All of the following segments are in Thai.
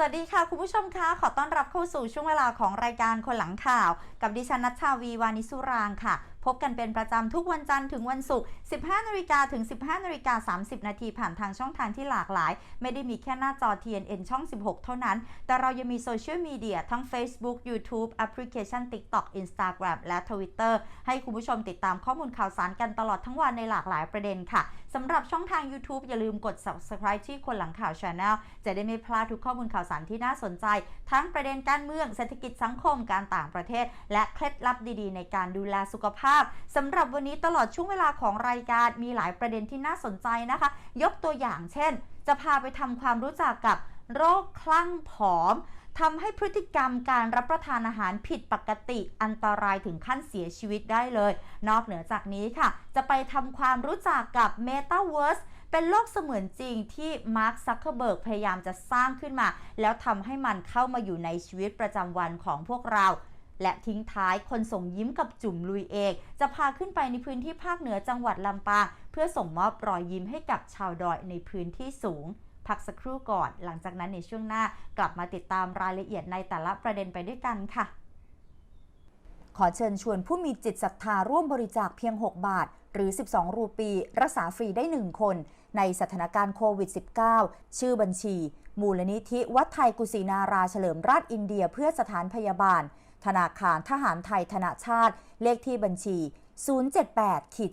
สวัสดีค่ะ คุณผู้ชมคะ ขอต้อนรับเข้าสู่ช่วงเวลาของรายการคนหลังข่าว กับดิฉันนัชชาวีวานิสุรางค่ะ พบกันเป็นประจำทุกวันจันทร์ถึงวันศุกร์ 15นาฬิกาถึง 15นาฬิกา30 นาทีผ่านทางช่องทางที่หลากหลาย ไม่ได้มีแค่หน้าจอ TNN ช่อง 16 เท่านั้น แต่เรายังมีโซเชียลมีเดียทั้ง Facebook YouTube แอปพลิเคชัน TikTok Instagram และ Twitter ให้คุณผู้ชมติดตามข้อมูลข่าวสารกันตลอดทั้งวันในหลากหลายประเด็นค่ะสำหรับช่องทาง YouTube อย่าลืมกด subscribe ที่คนหลังข่าว Channel จะได้ไม่พลาดทุกข้อมูลข่าวสารที่น่าสนใจ ทั้งประเด็นการเมืองเศรษฐกิจสังคมการต่างประเทศ และเคล็ดลับดีๆ ในการดูแลสุขภาพสำหรับวันนี้ตลอดช่วงเวลาของรายการมีหลายประเด็นที่น่าสนใจนะคะ ยกตัวอย่างเช่น จะพาไปทำความรู้จักกับโรคคลั่งผอม ทำให้พฤติกรรมการรับประทานอาหารผิดปกติอันตรายถึงขั้นเสียชีวิตได้เลย นอกเหนือจากนี้ค่ะ จะไปทำความรู้จักกับ Metaverse เป็นโลกเสมือนจริงที่มาร์คซักเคเบิร์กพยายามจะสร้างขึ้นมา แล้วทำให้มันเข้ามาอยู่ในชีวิตประจำวันของพวกเรา และทิ้งท้ายคนส่งยิ้มกับจุ่มลุยเองจะพาขึ้นไปในพื้นที่ภาคเหนือจังหวัดลำปางเพื่อส่งมอบรอยยิ้มให้กับชาวดอยในพื้นที่สูง พักสักครู่ก่อน หลังจากนั้นในช่วงหน้ากลับมาติดตามรายละเอียดในแต่ละประเด็นไปด้วยกันค่ะ ขอเชิญชวนผู้มีจิตศรัทธาร่วมบริจาคเพียง 6 บาท หรือ 12 รูปี รักษาฟรีได้ 1 คน ในสถานการณ์โควิด -19 ชื่อบัญชี มูลนิธิวัดไทยกุศินาราเฉลิมราชอินเดียเพื่อสถานพยาบาล ธนาคารทหารไทยธนาชาติ เลขที่บัญชี 078ขีด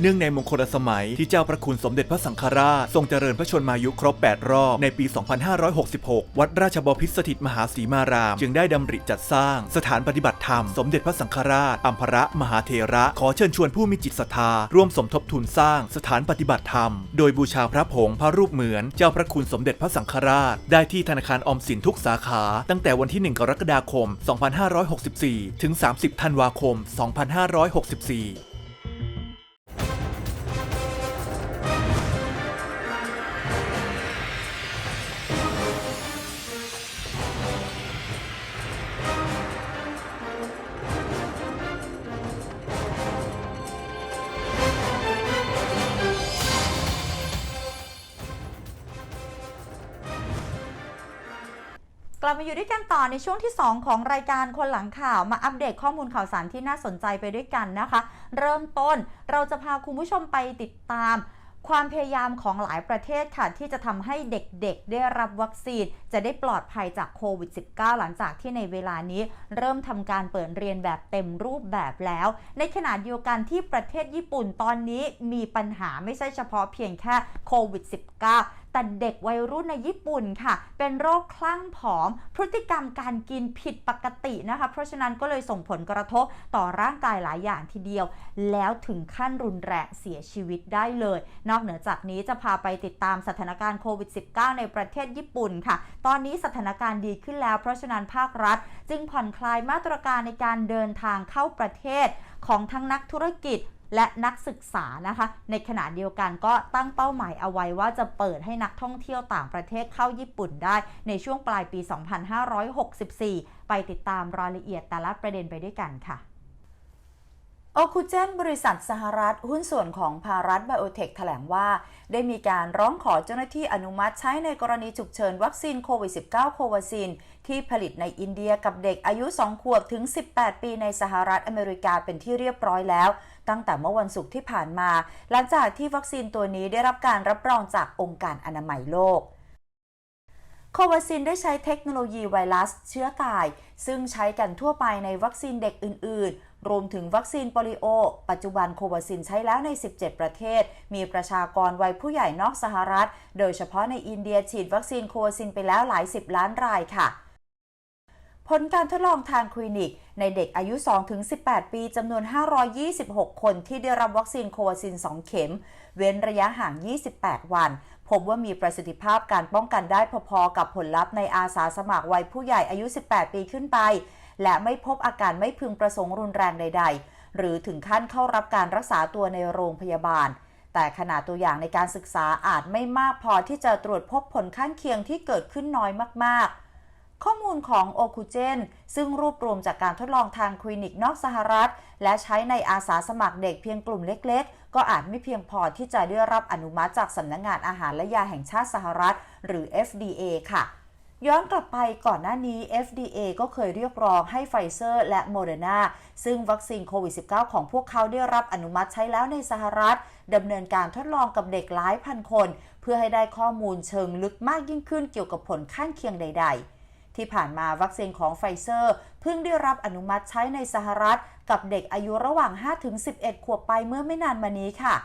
เนื่องในมงคลสมัยที่เจ้าพระคุณสมเด็จพระสังฆราช ทรงเจริญพระชนมายุครบ 8 รอบ ในปี 2566 วัดราชบพิตรสถิตมหาศรีมาราม จึงได้ดำริจัดสร้าง สถานปฏิบัติธรรม สมเด็จพระสังฆราชอัมพระมหาเทระ ขอเชิญชวนผู้มีจิตศรัทธา ร่วมสมทบทุนสร้างสถานปฏิบัติธรรม โดยบูชาพระผงพระรูปเหมือนเจ้าพระคุณสมเด็จพระสังฆราช ได้ที่ธนาคารออมสินทุกสาขา ตั้งแต่วันที่ 1 กรกฎาคม 2564 ถึง 30 ธันวาคม 2564 ในช่วงที่ 2 ของรายการคนหลังข่าวมาอัปเดตข้อมูลข่าวสารที่น่าสนใจไปด้วยกันนะคะ เริ่มต้นเราจะพาคุณผู้ชมไปติดตามความพยายามของหลายประเทศค่ะ ที่จะทำให้เด็กๆ ได้รับวัคซีน จะได้ปลอดภัยจากโควิด -19 หลังจากที่ในเวลานี้ เริ่มทำการเปิดเรียนแบบเต็มรูปแบบแล้ว ในขณะเดียวกันที่ประเทศญี่ปุ่นตอนนี้มีปัญหาไม่ใช่เฉพาะเพียงแค่โควิด -19 แต่เด็กวัยรุ่นในญี่ปุ่นค่ะ เป็นโรคคลั่งผอม พฤติกรรมการกินผิดปกตินะคะ เพราะฉะนั้นก็เลยส่งผลกระทบต่อร่างกายหลายอย่างทีเดียว แล้วถึงขั้นรุนแรงเสียชีวิตได้เลย นอกเหนือจากนี้จะพาไปติดตามสถานการณ์โควิด -19 ในประเทศญี่ปุ่นค่ะ ตอนนี้สถานการณ์ดีขึ้นแล้ว เพราะฉะนั้นภาครัฐ จึงผ่อนคลายมาตรการในการเดินทางเข้าประเทศของทั้งนักธุรกิจ และนักศึกษานะคะ ในขณะเดียวกันก็ตั้งเป้าหมายเอาไว้ว่าจะเปิดให้นักท่องเที่ยวต่างประเทศเข้าญี่ปุ่นได้ในช่วงปลายปี 2564 ไปติดตามรายละเอียดแต่ละประเด็นไปด้วยกันค่ะโอคูเจนบริษัทสหรัฐ หุ้นส่วนของภารัฐไบโอเทคแถลงว่า ได้มีการร้องขอเจ้าหน้าที่อนุมัติใช้ในกรณีฉุกเฉินวัคซีนโควิด -19 โควาซิน ที่ผลิตในอินเดียกับเด็กอายุ 2 ขวบถึง 18 ปีในสหรัฐอเมริกาเป็นที่เรียบร้อยแล้ว ตั้งแต่เมื่อวันศุกร์ที่ผ่านมา หลังจากที่วัคซีนตัวนี้ได้รับการรับรองจากองค์การอนามัยโลกโควาซินได้ใช้เทคโนโลยีไวรัสเชื้อตาย ซึ่งใช้กันทั่วไปในวัคซีนเด็กอื่น ๆ รวมถึงวัคซีนโปลิโอ ปัจจุบันโควาซินใช้แล้วใน 17 ประเทศ มีประชากรวัยผู้ใหญ่นอกสหรัฐ โดยเฉพาะในอินเดียฉีดวัคซีนโควาซินไปแล้วหลายสิบล้านรายค่ะ ผลการทดลองทางคลินิก ในเด็กอายุ 2-18 ปีจำนวน 526 คนที่ได้รับวัคซีนโควาซิน 2 เข็ม เว้นระยะห่าง 28 วัน พบว่ามีประสิทธิภาพการป้องกันได้พอๆกับผลลัพธ์ในอาสาสมัครวัยผู้ใหญ่อายุ 18 ปีขึ้นไป และไม่พบอาการไม่พึงประสงค์รุนแรงใด ๆ หรือถึงขั้นเข้ารับการรักษาตัวในโรงพยาบาล แต่ขนาดตัวอย่างในการศึกษาอาจไม่มากพอที่จะตรวจพบผลข้างเคียงที่เกิดขึ้นน้อยมากๆ ข้อมูลของโอคูเจนซึ่งรวบรวมจากการทดลองทางคลินิกนอกสหรัฐ และใช้ในอาสาสมัครเด็กเพียงกลุ่มเล็กๆ ก็อาจไม่เพียงพอที่จะได้รับอนุมัติจากสำนักงงานอาหารและยาแห่งชาติสหรัฐ หรือ FDA ค่ะย้อนกลับไปก่อนหน้านี้ FDA ก็เคยเรียกร้องให้ไฟเซอร์และโมเดอร์นาซึ่งวัคซีนโควิด -19 ของพวกเขาได้รับอนุมัติใช้แล้วในสหรัฐดำเนินการทดลองกับเด็กหลายพันคน เพื่อให้ได้ข้อมูลเชิงลึกมากยิ่งขึ้นเกี่ยวกับผลข้างเคียงใด ๆ ที่ผ่านมาวัคซีนของไฟเซอร์ เพิ่งได้รับอนุมัติใช้ในสหรัฐ กับเด็กอายุระหว่าง 5-11 ขวบไปเมื่อไม่นานมานี้ค่ะ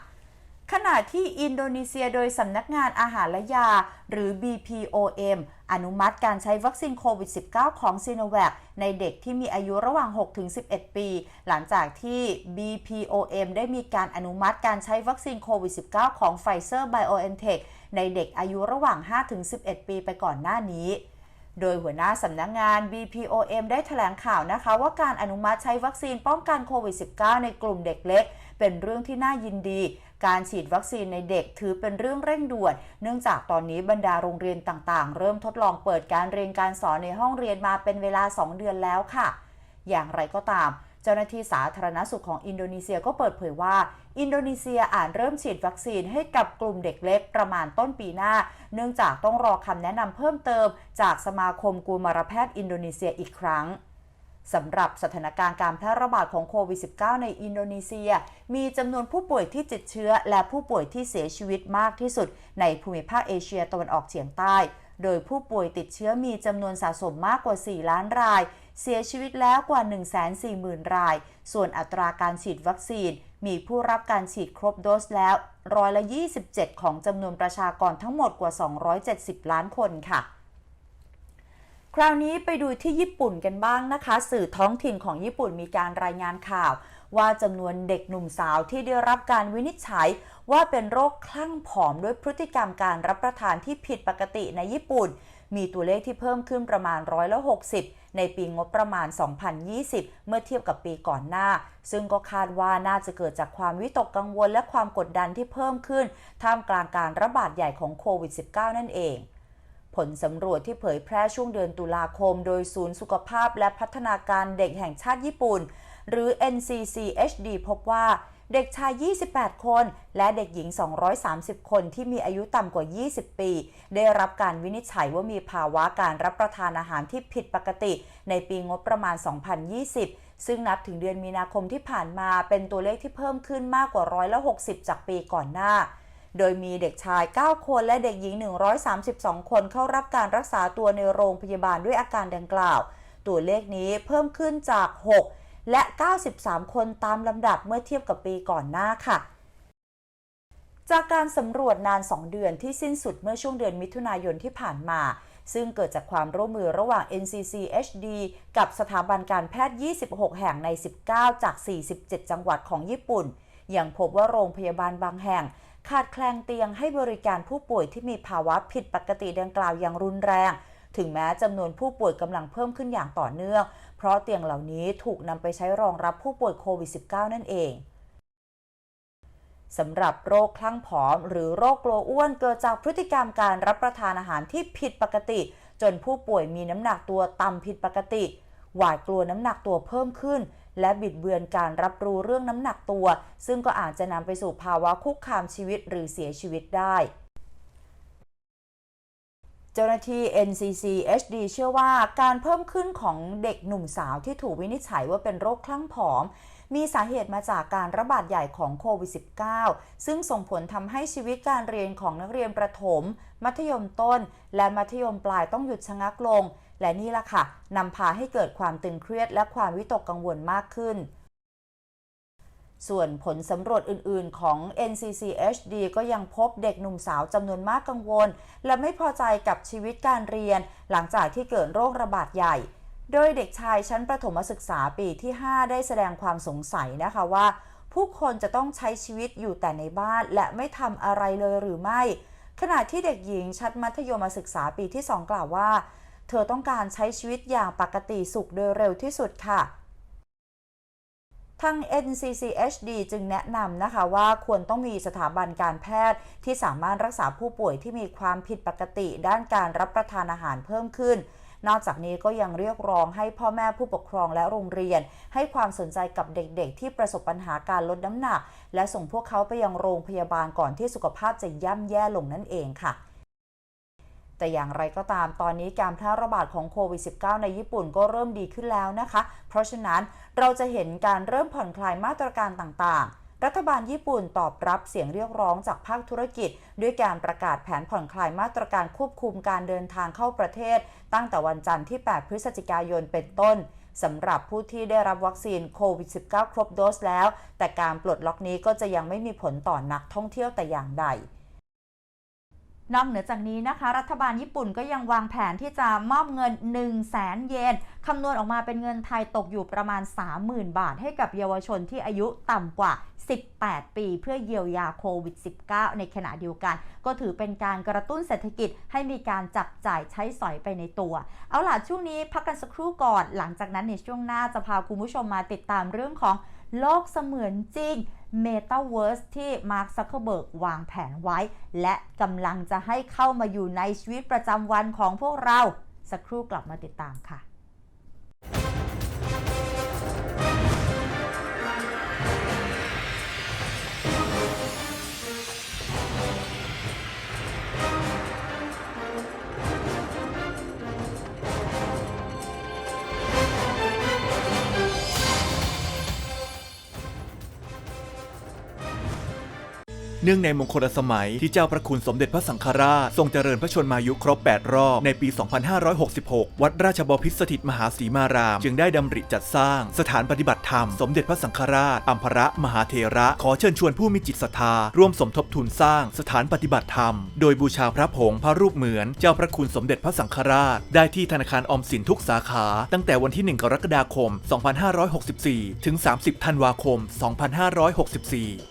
ขณะที่อินโดนีเซียโดยสำนักงานอาหารและยา หรือ BPOM อนุมัติการใช้วัคซีนโควิด -19 ของซีโนแวคในเด็กที่มีอายุระหว่าง 6-11 ปี หลังจากที่ BPOM ได้มีการอนุมัติการใช้วัคซีนโควิด -19 ของ Pfizer BioNTech ในเด็กอายุระหว่าง 5-11 ปีไปก่อนหน้านี้ โดยหัวหน้าสำนักงงาน BPOM ได้แถลงข่าวนะคะว่าการอนุมัติใช้วัคซีนป้องกันโควิด -19 ในกลุ่มเด็กเล็ก เป็นเรื่องที่น่ายินดี การฉีดวัคซีนในเด็กถือเป็นเรื่องเร่งด่วน เนื่องจากตอนนี้บรรดาโรงเรียนต่างๆ เริ่มทดลองเปิดการเรียนการสอนในห้องเรียนมาเป็นเวลา 2 เดือนแล้วค่ะ อย่างไรก็ตาม เจ้าหน้าที่สาธารณสุขของอินโดนีเซียก็เปิดเผยว่า อินโดนีเซียอาจเริ่มฉีดวัคซีนให้กับกลุ่มเด็กเล็กประมาณต้นปีหน้า เนื่องจากต้องรอคำแนะนำเพิ่มเติม จากสมาคมกุมารแพทย์อินโดนีเซียอีกครั้งสำหรับสถานการณ์การแพร่ระบาดของโควิด -19 ในอินโดนีเซีย มีจำนวนผู้ป่วยที่ติดเชื้อ และผู้ป่วยที่เสียชีวิตมากที่สุด ในภูมิภาคเอเชียตะวันออกเฉียงใต้ โดยผู้ป่วยติดเชื้อมีจำนวนสะสมมากกว่า 4 ล้านราย เสียชีวิตแล้วกว่า 140,000 ราย ส่วนอัตราการฉีดวัคซีน มีผู้รับการฉีดครบโดสแล้วร้อยละ 27 ของจำนวนประชากรทั้งหมดกว่า 270 ล้านคนค่ะคราวนี้ไปดูที่ญี่ปุ่นกันบ้างนะคะ สื่อท้องถิ่นของญี่ปุ่นมีการรายงานข่าว ว่าจำนวนเด็กหนุ่มสาวที่ได้รับการวินิจฉัย ว่าเป็นโรคคลั่งผอมด้วยพฤติกรรมการรับประทานที่ผิดปกติในญี่ปุ่น มีตัวเลขที่เพิ่มขึ้นประมาณร้อยละ60 ในปีงบประมาณ 2020 เมื่อเทียบกับปีก่อนหน้า ซึ่งก็คาดว่าน่าจะเกิดจากความวิตกกังวลและความกดดันที่เพิ่มขึ้น ท่ามกลางการระบาดใหญ่ของโควิด -19 นั่นเองผลสำรวจที่เผยแพร่ช่วงเดือนตุลาคม โดยศูนย์สุขภาพและพัฒนาการเด็กแห่งชาติญี่ปุ่น หรือ NCCHD พบว่า เด็กชาย 28 คน และเด็กหญิง 230 คนที่มีอายุต่ำกว่า 20 ปี ได้รับการวินิจฉัยว่ามีภาวะการรับประทานอาหารที่ผิดปกติ ในปีงบประมาณ 2020 ซึ่งนับถึงเดือนมีนาคมที่ผ่านมาเป็นตัวเลขที่เพิ่มขึ้นมากกว่าร้อยละ60 จากปีก่อนหน้าโดยมีเด็กชาย 9 คนและเด็กหญิง 132 คนเข้ารับการรักษาตัวในโรงพยาบาลด้วยอาการดังกล่าว ตัวเลขนี้เพิ่มขึ้นจาก 6 และ 93 คนตามลำดับเมื่อเทียบกับปีก่อนหน้าค่ะ จากการสำรวจนาน 2 เดือนที่สิ้นสุดเมื่อช่วงเดือนมิถุนายนที่ผ่านมา ซึ่งเกิดจากความร่วมมือระหว่าง NCCHD กับสถาบันการแพทย์ 26 แห่งใน 19 จาก 47 จังหวัดของญี่ปุ่น ยังพบว่าโรงพยาบาลบางแห่งขาดแคลนเตียงให้บริการผู้ป่วยที่มีภาวะผิดปกติดังกล่าวอย่างรุนแรง ถึงแม้จำนวนผู้ป่วยกำลังเพิ่มขึ้นอย่างต่อเนื่อง เพราะเตียงเหล่านี้ถูกนำไปใช้รองรับผู้ป่วยโควิด -19 นั่นเองสำหรับโรคคลั่งผอม หรือโรคกลัวอ้วนเกิดจากพฤติกรรมการรับประทานอาหารที่ผิดปกติ จนผู้ป่วยมีน้ำหนักตัวต่ำผิดปกติ หวาดกลัวน้ำหนักตัวเพิ่มขึ้น และบิดเบือนการรับรู้เรื่องน้ำหนักตัว ซึ่งก็อาจจะนำไปสู่ภาวะคุกคามชีวิตหรือเสียชีวิตได้ จ้าหน้าที่ NCCHD เชื่อว่าการเพิ่มขึ้นของเด็กหนุ่มสาวที่ถูกวินิจฉัยว่าเป็นโรคคลั่งผอม มีสาเหตุมาจากการระบาดใหญ่ของโควิด -19 ซึ่งส่งผลทำให้ชีวิตการเรียนของนักเรียนประถม มัธยมต้น และมัธยมปลายต้องหยุดชะงักลง และนี่ล่ะค่ะนำพาให้เกิดความตึงเครียดและความวิตกกังวลมากขึ้น ส่วนผลสำรวจอื่นๆ ของ NCCHD ก็ยังพบเด็กหนุ่มสาวจำนวนมากกังวล และไม่พอใจกับชีวิตการเรียน หลังจากที่เกิดโรคระบาดใหญ่ โดยเด็กชายชั้นประถมศึกษาปีที่ 5 ได้แสดงความสงสัยนะคะว่า ผู้คนจะต้องใช้ชีวิตอยู่แต่ในบ้านและไม่ทำอะไรเลยหรือไม่ ขณะที่เด็กหญิงชั้นมัธยมศึกษาปีที่ 2 กล่าวว่า เธอต้องการใช้ชีวิตอย่างปกติสุขโดยเร็วที่สุดค่ะ ทาง NCCHD จึงแนะนำนะคะว่าควรต้องมีสถาบันการแพทย์ที่สามารถรักษาผู้ป่วยที่มีความผิดปกติด้านการรับประทานอาหารเพิ่มขึ้น นอกจากนี้ก็ยังเรียกร้องให้พ่อแม่ผู้ปกครองและโรงเรียน ให้ความสนใจกับเด็กๆ ที่ประสบปัญหาการลดน้ำหนัก และส่งพวกเขาไปยังโรงพยาบาลก่อนที่สุขภาพจะย่ำแย่ลงนั่นเองค่ะ แต่อย่างไรก็ตามตอนนี้การแพร่ระบาดของโควิด -19 ในญี่ปุ่นก็เริ่มดีขึ้นแล้วนะคะ เพราะฉะนั้นเราจะเห็นการเริ่มผ่อนคลายมาตรการต่างๆ รัฐบาลญี่ปุ่นตอบรับเสียงเรียกร้องจากภาคธุรกิจ ด้วยการประกาศแผนผ่อนคลายมาตรการควบคุมการเดินทางเข้าประเทศ ตั้งแต่วันจันทร์ที่ 8 พฤศจิกายนเป็นต้นสำหรับผู้ที่ได้รับวัคซีนโควิด -19 ครบโดสแล้ว แต่การปลดล็อกนี้ก็จะยังไม่มีผลต่อนักท่องเที่ยวแต่อย่างใด นอกเหนือจากนี้นะคะ รัฐบาลญี่ปุ่นก็ยังวางแผนที่จะมอบเงิน 1 0 0 0 0แสนเยนคำนวณออกมาเป็นเงินไทยตกอยู่ประมาณ 30,000 บาท ให้กับเยาวชนที่อายุต่ำกว่า 18 ปีเพื่อเยียวยาโควิด -19 ในขณะเดียวกัน ก็ถือเป็นการกระตุ้นเศรษฐกิจให้มีการจับจ่ายใช้สอยไปในตัว เอาล่ะช่วงนี้พักกันสักครู่ก่อน หลังจากนั้นในช่วงหน้าจะพาคุณผู้ชมมาติดตามเรื่องของโลกเสมือนจริง Metaverse ที่มาร์คซักเคอร์เบิร์กวางแผนไว้ และกำลังจะให้เข้ามาอยู่ในชีวิตประจำวันของพวกเรา สักครู่กลับมาติดตามค่ะ เนื่องในมงคลสมัยที่เจ้าประคุณสมเด็จพระสังฆราช ทรงเจริญพระชนมายุครบ 8 รอบ ในปี 2566 วัดราชบพิตรสถิตมหาศรีมาราม จึงได้ดำริจัดสร้าง สถานปฏิบัติธรรม สมเด็จพระสังฆราชอัมพระมหาเทระ ขอเชิญชวนผู้มีจิตศรัทธา ร่วมสมทบทุนสร้างสถานปฏิบัติธรรม โดยบูชาพระผงพระรูปเหมือนเจ้าพระคุณสมเด็จพระสังฆราช ได้ที่ธนาคารออมสินทุกสาขา ตั้งแต่วันที่ 1 กรกฎาคม 2564 ถึง 30 ธันวาคม 2564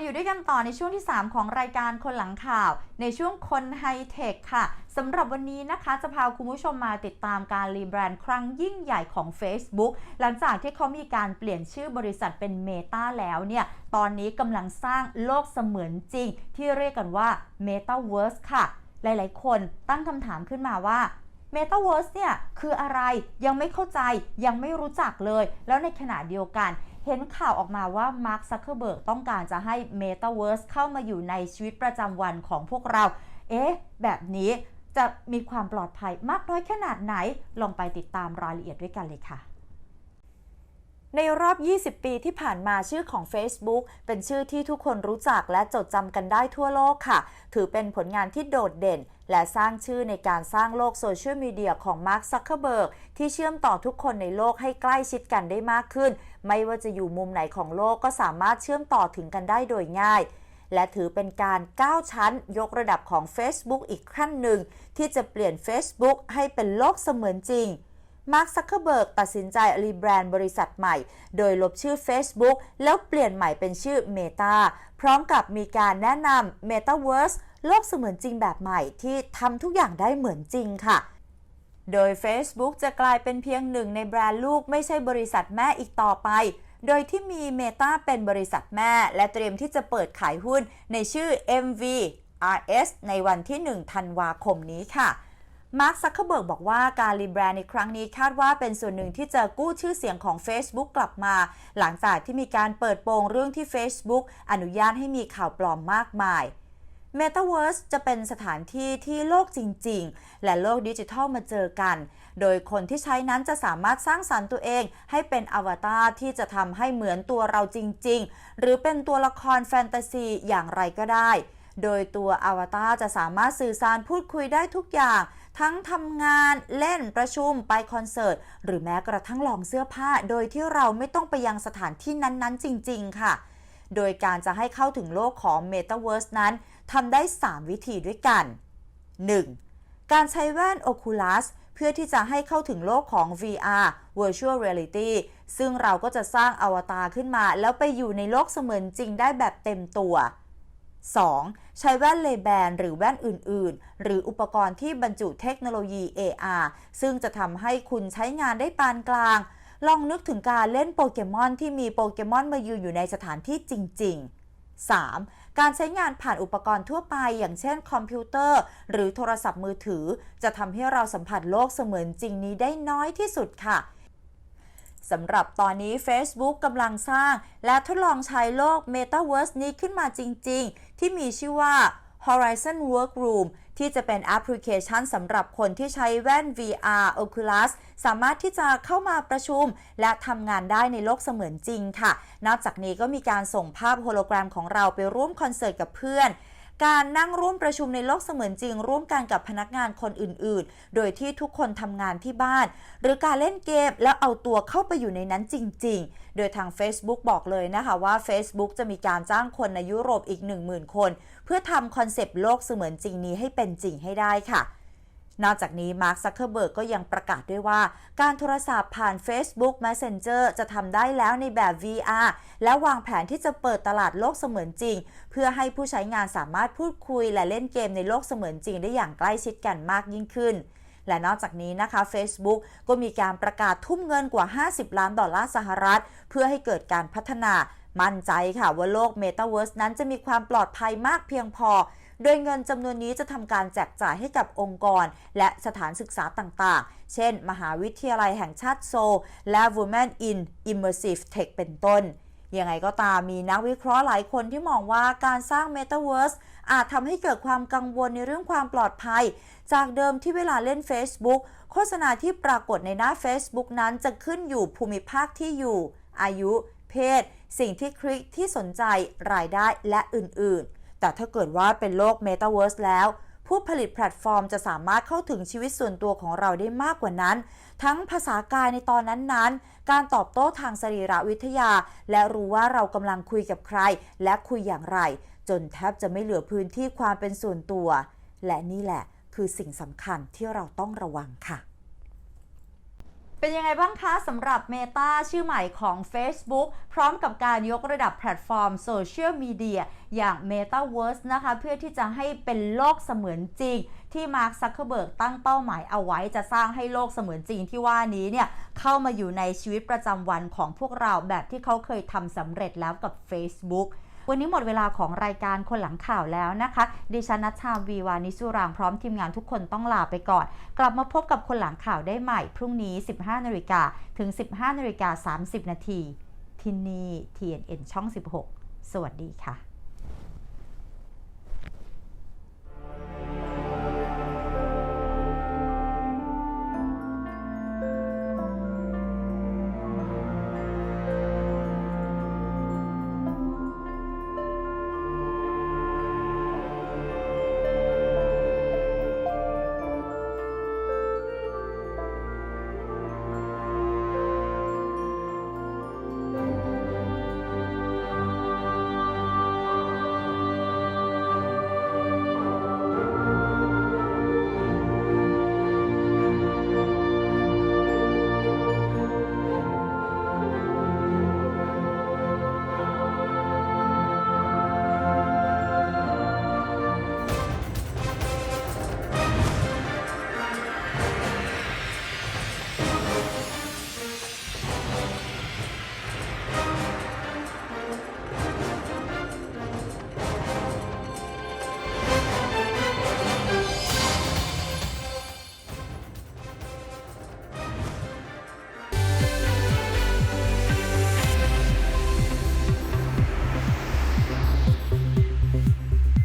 มาอยู่ด้วยกันต่อในช่วงที่ 3 ของรายการคนหลังข่าว ในช่วงคนไฮเทคค่ะสำหรับวันนี้นะคะ จะพาคุณผู้ชมมาติดตามการรีแบรนด์ครั้งยิ่งใหญ่ของ Facebook หลังจากที่เขามีการเปลี่ยนชื่อบริษัทเป็น Meta แล้วเนี่ย ตอนนี้กำลังสร้างโลกเสมือนจริง ที่เรียกกันว่า Metaverse ค่ะ หลายๆ คนตั้งคำถามขึ้นมาว่า Metaverse เนี่ย คืออะไรยังไม่เข้าใจยังไม่รู้จักเลย แล้วในขณะเดียวกัน เห็นข่าวออกมาว่ามาร์คซักเคอร์เบิร์กต้องการจะให้ Metaverse เข้ามาอยู่ในชีวิตประจำวันของพวกเรา เอ๊ะ แบบนี้จะมีความปลอดภัยมากน้อยขนาดไหน ลองไปติดตามรายละเอียดด้วยกันเลยค่ะในรอบ 20 ปีที่ผ่านมาชื่อของ Facebook เป็นชื่อที่ทุกคนรู้จักและจดจำกันได้ทั่วโลกค่ะ ถือเป็นผลงานที่โดดเด่น และสร้างชื่อในการสร้างโลกโซเชียลมีเดียของมาร์คซักเคเบิร์กที่เชื่อมต่อทุกคนในโลกให้ใกล้ชิดกันได้มากขึ้น ไม่ว่าจะอยู่มุมไหนของโลกก็สามารถเชื่อมต่อถึงกันได้โดยง่ายและถือเป็นการก้าวชั้นยกระดับของ Facebook อีกขั้นหนึ่ง ที่จะเปลี่ยน Facebook ให้เป็นโลกเสมือนจริง มาร์คซักเคอร์เบิร์กตัดสินใจรีแบรนด์บริษัทใหม่ โดยลบชื่อ Facebook แล้วเปลี่ยนใหม่เป็นชื่อ Meta พร้อมกับมีการแนะนำ Metaverse โลกเสมือนจริงแบบใหม่ที่ทำทุกอย่างได้เหมือนจริงค่ะโดย Facebook จะกลายเป็นเพียงหนึ่งในแบรนด์ลูกไม่ใช่บริษัทแม่อีกต่อไป โดยที่มี Meta เป็นบริษัทแม่ และเตรียมที่จะเปิดขายหุ้นในชื่อ MVRS ในวันที่ 1 ธันวาคมนี้ค่ะ มาร์คซักเคเบิร์กบอกว่าการรีแบรนด์ในครั้งนี้คาดว่าเป็นส่วนหนึ่งที่จะกู้ชื่อเสียงของ Facebook กลับมา หลังจากที่มีการเปิดโปงเรื่องที่ Facebook อนุญาตให้มีข่าวปลอมมากมาย Metaverse จะเป็นสถานที่ที่โลกจริง ๆ และโลกดิจิทัลมาเจอกัน โดยคนที่ใช้นั้นจะสามารถสร้างสรรค์ตัวเอง ให้เป็นอวตารที่จะทำให้เหมือนตัวเราจริง ๆ หรือเป็นตัวละครแฟนตาซีอย่างไรก็ได้ โดยตัวอวตารจะสามารถสื่อสารพูดคุยได้ทุกอย่าง ทั้งทำงานเล่นประชุมไปคอนเสิร์ต หรือแม้กระทั่งลองเสื้อผ้า โดยที่เราไม่ต้องไปยังสถานที่นั้นๆ จริง ๆ ค่ะ โดยการจะให้เข้าถึงโลกของ Metaverse นั้นทำได้ 3 วิธีด้วยกัน 1. การใช้แว่น Oculus เพื่อที่จะให้เข้าถึงโลกของ VR Virtual Reality ซึ่งเราก็จะสร้างอวตารขึ้นมา แล้วไปอยู่ในโลกเสมือนจริงได้แบบเต็มตัว 2. ใช้แว่นเลแบนหรือแว่นอื่น ๆ หรืออุปกรณ์ที่บรรจุเทคโนโลยี AR ซึ่งจะทำให้คุณใช้งานได้ปานกลาง ลองนึกถึงการเล่นโปเกมอนที่มีโปเกมอนมายืนอยู่ในสถานที่จริง ๆ 3. การใช้งานผ่านอุปกรณ์ทั่วไป อย่างเช่นคอมพิวเตอร์ หรือโทรศัพท์มือถือ จะทำให้เราสัมผัสโลกเสมือนจริงนี้ได้น้อยที่สุดค่ะ สำหรับตอนนี้ Facebook กำลังสร้าง และทดลองใช้โลก Metaverse นี้ขึ้นมาจริง ๆ ที่มีชื่อว่า Horizon Workroom ที่จะเป็นแอปพลิเคชันสำหรับคนที่ใช้แว่น VR Oculus สามารถที่จะเข้ามาประชุม และทำงานได้ในโลกเสมือนจริงค่ะ นอกจากนี้ก็มีการส่งภาพโฮโลแกรมของเราไปร่วมคอนเสิร์ตกับเพื่อน การนั่งร่วมประชุมในโลกเสมือนจริง ร่วมกันกับพนักงานคนอื่น ๆ โดยที่ทุกคนทำงานที่บ้าน หรือการเล่นเกมแล้วเอาตัวเข้าไปอยู่ในนั้นจริง ๆ โดยทาง Facebook บอกเลยนะคะว่า Facebook จะมีการจ้างคนในยุโรปอีก 10,000 คน เพื่อทำคอนเซปต์โลกเสมือนจริงนี้ให้เป็นจริงให้ได้ค่ะ นอกจากนี้มาร์คซักเคอร์เบิร์กก็ยังประกาศด้วยว่า การโทรศัพท์ผ่าน Facebook Messenger จะทำได้แล้วในแบบ VR และวางแผนที่จะเปิดตลาดโลกเสมือนจริง เพื่อให้ผู้ใช้งานสามารถพูดคุยและเล่นเกมในโลกเสมือนจริง ได้อย่างใกล้ชิดกันมากยิ่งขึ้นและนอกจากนี้นะคะ Facebook ก็มีการประกาศทุ่มเงินกว่า 50 ล้านดอลลาร์สหรัฐ เพื่อให้เกิดการพัฒนา มั่นใจค่ะว่าโลก Metaverse นั้นจะมีความปลอดภัยมากเพียงพอ โดยเงินจำนวนนี้จะทำการแจกจ่ายให้กับองค์กร และสถานศึกษาต่างๆ เช่น มหาวิทยาลัยแห่งชาติโซลและ Women in Immersive Tech เป็นต้นยังไงก็ตามมีนักวิเคราะห์หลายคนที่มองว่าการสร้าง Metaverse อาจทำให้เกิดความกังวลในเรื่องความปลอดภัย จากเดิมที่เวลาเล่น Facebook โฆษณาที่ปรากฏในหน้า Facebook นั้นจะขึ้นอยู่ภูมิภาคที่อยู่ อายุ เพศ สิ่งที่คลิกที่สนใจรายได้และอื่นๆ แต่ถ้าเกิดว่าเป็นโลก Metaverse แล้ว ผู้ผลิตแพลตฟอร์มจะสามารถเข้าถึงชีวิตส่วนตัวของเราได้มากกว่านั้น ทั้งภาษากายในตอนนั้นๆ การตอบโต้ทางสรีรวิทยา และรู้ว่าเรากำลังคุยกับใคร และคุยอย่างไร จนแทบจะไม่เหลือพื้นที่ความเป็นส่วนตัว และนี่แหละคือสิ่งสำคัญที่เราต้องระวังค่ะ เป็นยังไงบ้างคะสำหรับ Meta ชื่อใหม่ของ Facebook พร้อมกับการยกระดับแพลตฟอร์มโซเชียลมีเดียอย่าง Metaverse นะคะ เพื่อที่จะให้เป็นโลกเสมือนจริง ที่มาร์คซักเคอร์เบิร์กตั้งเป้าหมายเอาไว้จะสร้างให้โลกเสมือนจริงที่ว่านี้เนี่ย เข้ามาอยู่ในชีวิตประจำวันของพวกเราแบบที่เขาเคยทำสำเร็จแล้วกับ Facebook วันนี้หมดเวลาของรายการคนหลังข่าวแล้วนะคะ ดิฉันนัชชาวีวานิสุรางพร้อมทีมงานทุกคนต้องลาไปก่อน กลับมาพบกับคนหลังข่าวได้ใหม่ พรุ่งนี้ 15นาฬิกาถึง 15นาฬิกา30นาทีที่นี่ TNN ช่อง 16 สวัสดีค่ะ